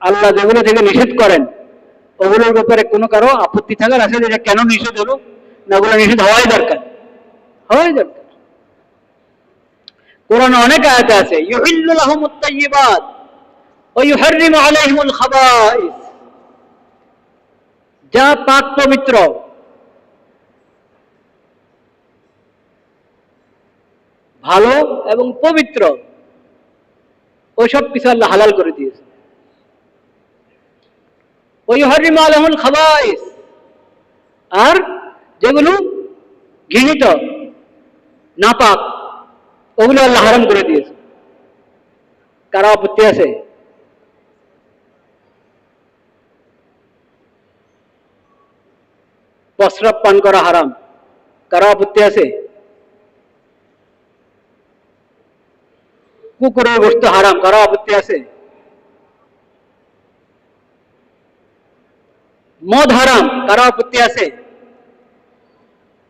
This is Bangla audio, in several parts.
আল্লাহ যেগুলো থেকে নিষেধ করেন, ওগুলোর ব্যাপারে কোনো কারও আপত্তি থাকার আছে এটা কেন নিষেধ হলো, না ওগুলো নিষেধ হওয়াই দরকার। হওয়াই দরকার। কোরআন অনেক আয়াতে আছে, ইউহিল্লু লাহুমুত তাইয়্যিবাত ওয়া ইউহাররিমু আলাইহিমুল খাবাইস। যা পাক পবিত্র। ভালো এবং পবিত্র। ওইসব কিছু আল্লাহ হালাল করে দিয়েছে ওই হরিম আলমুল খাবাইস আর যেগুলো ঘৃণিত, নাপাক, ওগুলো আল্লাহ হারাম করে দিয়েছে। কারা আপত্তি আছে? প্রস্রাব পান করা হারাম। কারা আপত্তি আছে? কুকুরের গোস্ত হারাম। কারা আপত্তি আছে? মদ হারাম কারা আপত্তি আছে?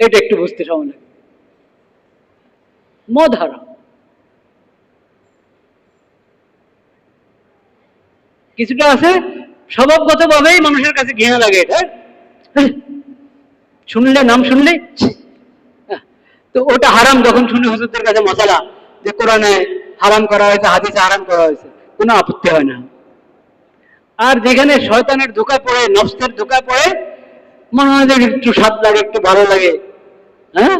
এটা একটু বুঝতে সময় লাগে। মদ হারাম কিছুটা আছে স্বভাবগত ভাবেই মানুষের কাছে ঘৃণা লাগে এটা হ্যাঁ? শুনলে, নাম শুনলে তো ওটা হারাম, যখন শুনে হুজুরদের কাছে মশালা যে কোরআনে হারাম করা হয়েছে, হাদিসে হারাম করা হয়েছে, কোনো আপত্তি হয় না। আর যেখানে শয়তানের ধোকায় পড়ে, নফসের ধোকায় পড়ে, মনে হয় একটু স্বাদ লাগে, একটু ভালো লাগে। হ্যাঁ?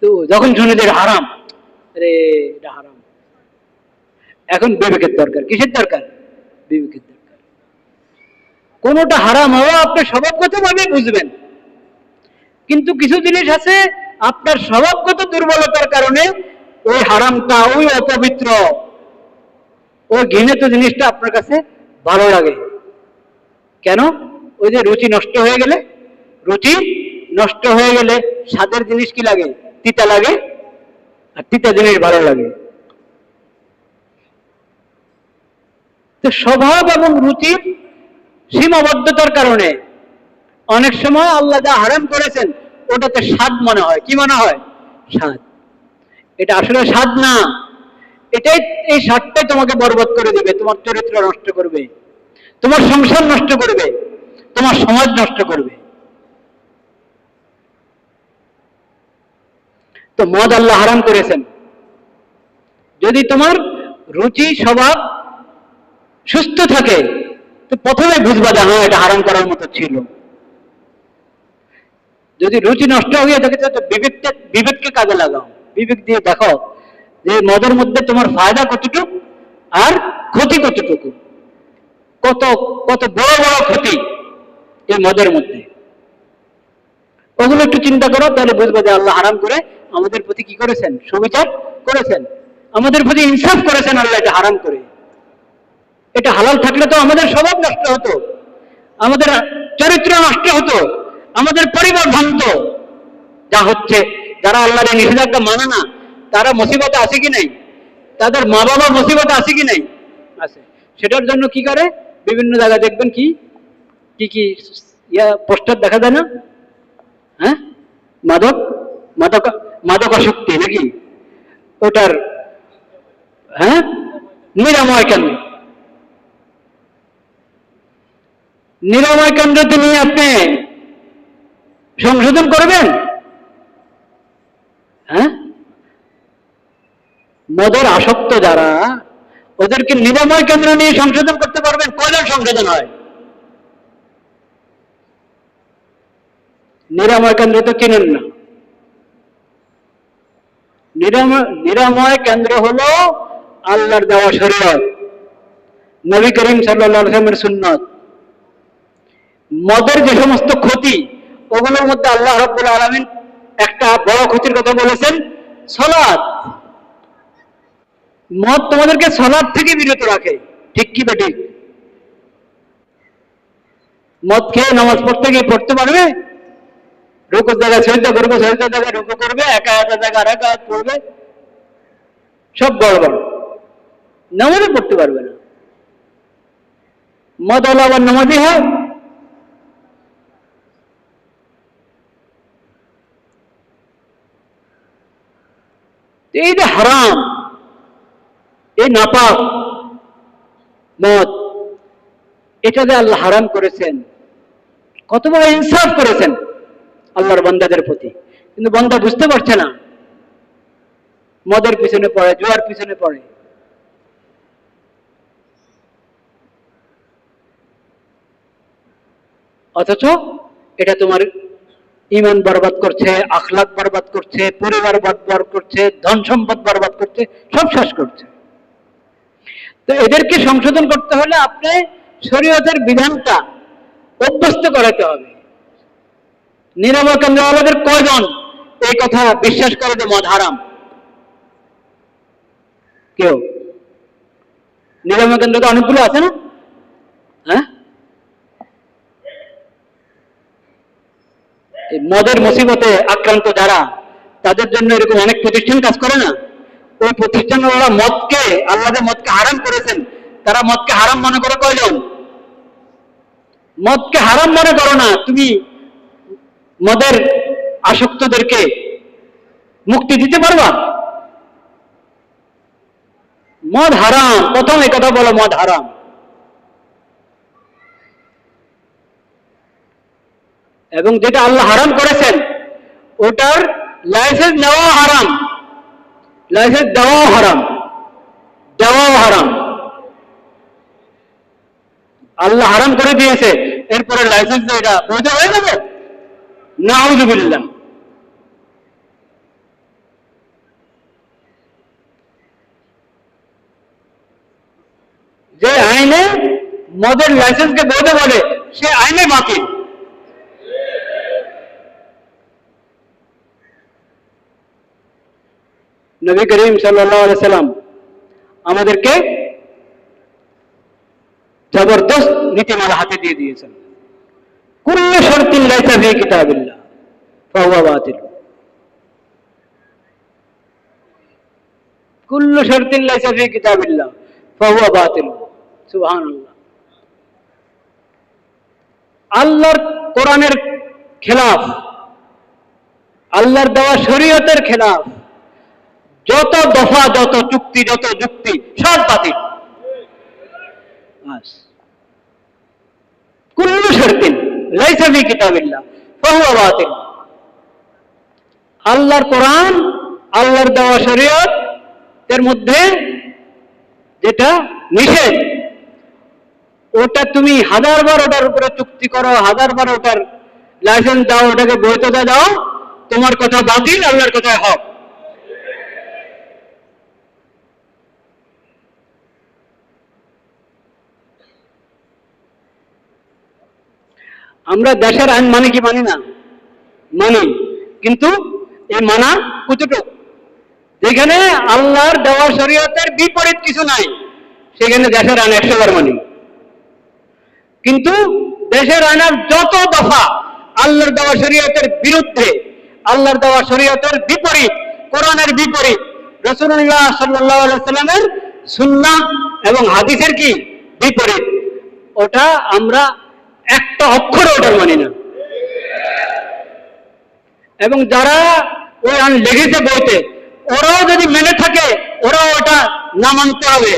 তো যখন শুনে যে হারাম রে এটা হারাম। এখন বিবেকের দরকার। কিসের দরকার? বিবেকের দরকার। কোনোটা হারাম হওয়া আপনি স্বভাবগত ভাবে বুঝবেন। কিন্তু কিছু জিনিস আছে, আপনার স্বভাবগত দুর্বলতার কারণে ওই হারামটা ওই অপবিত্র। ওই ঘৃণিত জিনিসটা আপনার কাছে ভালো লাগে। কেন? ওই যে রুচি নষ্ট হয়ে গেলে, রুচি নষ্ট হয়ে গেলে স্বাদের জিনিস কি লাগে? তিতা লাগে, আর তিতা জিনিস ভালো লাগে। তো স্বভাব এবং রুচির সীমাবদ্ধতার কারণে অনেক সময় আল্লাহ যা হারাম করেছেন, ওটাতে স্বাদ মনে হয়। কি মনে হয়? স্বাদ। এটা আসলে স্বাদ না। এটাই এই স্বাদটাই তোমাকে বরবাদ করে দেবে, তোমার চরিত্র নষ্ট করবে, তোমার সংসার নষ্ট করবে, তোমার সমাজ নষ্ট করবে। তো মদ আল্লাহ হারাম করেছেন। যদি তোমার রুচি, স্বভাব সুস্থ থাকে, তো প্রথমে বুঝবা যে হ্যাঁ এটা হারাম করার মতো ছিল। যদি রুচি নষ্ট হয়ে থাকে তো বিবেককে বিবেককে কাজে লাগাও। বিবেক দিয়ে দেখো যে মদের মধ্যে তোমার ফায়দা কতটুকু আর ক্ষতি কতটুকু? কত কত বড় বড় ক্ষতি এই মদের মধ্যে। ওগুলো একটু চিন্তা করো, তাহলে বুঝবে যে আল্লাহ হারাম করে আমাদের প্রতি কি করেছেন? সুবিচার করেছেন। আমাদের প্রতি ইনসাফ করেছেন আল্লাহ, এটা হারাম করে। এটা হালাল থাকলে তো আমাদের স্বভাব নষ্ট হতো। আমাদের চরিত্র নষ্ট হতো। আমাদের পরিবার ভাঙত। যা হচ্ছে, যারা আল্লাহর নিষেধাজ্ঞা মানে না তারা মুসিবতে আছে কি নাই? তাদের মা বাবা মুসিবতে আছে কি নাই? আছে। সেটার জন্য কি করে? বিভিন্ন জায়গায় দেখবেন কি? কি কি ইয়া পোস্টার দেখা যায় না? হ্যাঁ? মাদক মাদক মাদকাসক্তি নাকি? ওটার হ্যাঁ? নিরাময় কেন্দ্র। নিরাময় কেন্দ্রতে নিয়ে আপনি সংশোধন করবেন? হ্যাঁ? মদের আসক্ত যারা, ওদেরকে নিরাময় কেন্দ্র নিয়ে সংশোধন করতে পারবেন। কয়জন সংশোধন হয়? নিরাময় কেন্দ্র তো কিনেন না। নিরাময় কেন্দ্র হলো আল্লাহর দেওয়া শরীয়ত, নবী করিম সাল্লামের সুন্নত। মদের যে সমস্ত ক্ষতি, ওগুলোর মধ্যে আল্লাহ রব্বুল আলমিন একটা বড় ক্ষতির কথা বলেছেন সলাদ মদ তোমাদেরকে সলাদ থেকে বিরত রাখে। ঠিক কি বেঠিক? মদ খেয়ে নামাজ পড়তে গিয়ে পড়তে পারবে? রুকুর জায়গায় সহিতা করবে সহিতা জায়গায় রুকু করবে, একা একা জায়গায় একা পড়বে। সব গড়বড়। নামাজে পড়তে পারবে না। মদ হলো আবার নামাজি হয়। এই যে হারাম এই নাপাক। মদ। এটা যে আল্লাহ হারাম করেছেন, কত বড় ইনসাফ করেছেন আল্লাহর বান্দাদের প্রতি। কিন্তু বান্দা বুঝতে পারছে না, মদের পিছনে পড়ে, জুয়ার পিছনে পড়ে। অথচ এটা তোমার ইমান বরবাদ করছে আখলাক বরবাদ করছে, পরিবার বরবাদ করছে, ধন সম্পদ বরবাদ করছে, সব শেষ করছে। তো এদেরকে সংশোধন করতে হলে আপনি শরীয়তের বিধানটা অভ্যস্ত করাতে হবে। নিরাময় কেন্দ্রওয়ালাদের কয়জন এই কথা বিশ্বাস করে যে মদ হারাম? কেউ? নিরাময় কেন্দ্র তো অনেকগুলো আছে না? হ্যাঁ? মদের মুসিবতে আক্রান্ত যারা, তাদের জন্য এরকম অনেক প্রতিষ্ঠান কাজ করে না? ওই প্রতিষ্ঠানওয়ালা মদকে, আল্লাহ যে হারাম করেছেন, তারা মদকে হারাম মনে করে কয়জন? মদকে হারাম মনে করো না, তুমি মদের আসক্তদেরকে মুক্তি দিতে পারবা? মদ হারাম, প্রথম এই কথা বলো, মদ হারাম। এবং যেটা আল্লাহ হারাম করেছেন, ওটার লাইসেন্স নেওয়া হারাম। লাইসেন্স দেওয়াও হারাম দেওয়াও হারাম। আল্লাহ হারাম করে দিয়েছে, এরপরে লাইসেন্স এটা বৈধ হয়ে যাবে? না আউজুবিল্লাহ যে আইনে মদের লাইসেন্সকে বৈধ বলে, সে আইনে বাতিল। নবী করিম সাল্লাম আমাদেরকে জবরদস্ত নীতিমালা হাতে দিয়ে দিয়েছেন। কুল্ল শর্তিন ফাহুয়া বাতিল। আল্লাহর কোরআনের খেলাফ, আল্লাহর দেওয়া শরীয়তের খেলাফ যত দফা, যত চুক্তি, যত যুক্তি, সব বাতিল। আল্লাহর কোরআন, আল্লাহর দেওয়া মধ্যে যেটা নিষেধ, ওটা তুমি হাজার বার ওটার উপরে চুক্তি করো, হাজার বার ওটার লাইসেন্স দাও, ওটাকে বৈধতা দাও, তোমার কথা বাতিল, আল্লাহর কথা হক। আমরা দেশের আইন মানি কি মানি না? মানি। কিন্তু এই মানা কতটুকু? যেখানে আল্লাহর দেওয়া শরীয়তের বিপরীত কিছু নাই, সেখানে দেশের আইন একশো বার মানি। কিন্তু দেশের আইনের যত দফা আল্লাহর দেওয়া শরীয়তের বিরুদ্ধে, আল্লাহর দেওয়া শরীয়তের বিপরীত, কোরআনের বিপরীত রসুল্লাহ সাল্লাহ সাল্লামের সুন্না এবং হাদিসের কি? বিপরীত। ওটা আমরা একটা অক্ষর ওটার মানি না। এবং যারা ওই লিখেছে বইতে, ওরাও যদি মেনে থাকে, ওরাও ওটা না মানতে হবে।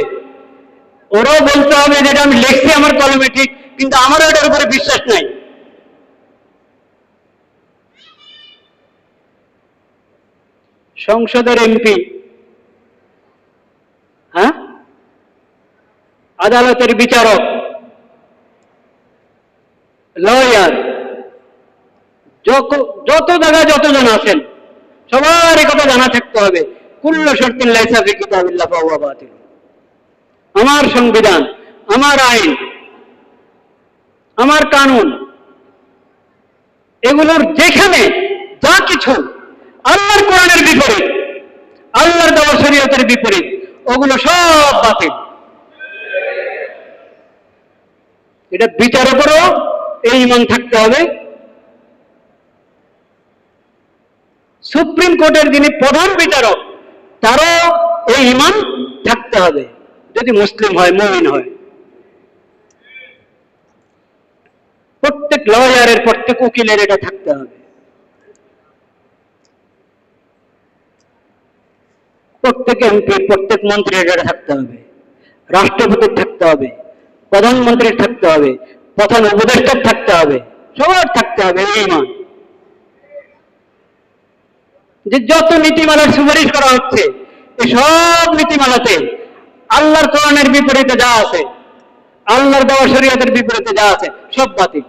ওরাও বলতে হবে যেটা আমি লিখছি আমার কলমে ঠিক, কিন্তু আমারও এটার উপরে বিশ্বাস নাই। সংসদের এমপি হ্যাঁ? আদালতের বিচারক লয়ার যত জায়গায় যতজন আছেন সবার এই কথা জানা থাকতে হবে। কুল্ল শর্তিন লাইসা ফি কিতাবিল্লাহ, ফাহুয়া বাতিল। আমার সংবিধান, আমার আইন, আমার কানুন, এগুলোর যেখানে যা কিছু, আল্লাহর কোরআনের বিপরীত, আল্লাহর দেওয়া শরীয়তের বিপরীত, ওগুলো সব বাতিল। এটা বিচার করো এই ইমান থাকতে হবে। সুপ্রিম কোর্টের যিনি প্রধান বিচারক, তারও এই ইমান থাকতে হবে, যদি মুসলিম হয়, মমিন হয়। প্রত্যেক লয়ারের, প্রত্যেক উকিলের এটা থাকতে হবে। প্রত্যেক এমপি, প্রত্যেক মন্ত্রীর এটা থাকতে হবে। রাষ্ট্রপতির থাকতে হবে। প্রধানমন্ত্রীর থাকতে হবে। প্রধান উপদেষ্টার থাকতে হবে। সবার থাকতে হবে, এই ইমান যে যত নীতিমালার সুপারিশ করা হচ্ছে সব নীতিমালাতে আল্লাহর কোরআনের বিপরীতে যা আছে, আল্লাহর দেওয়া শরীয়তের বিপরীতে যা আছে, সব বাতিল।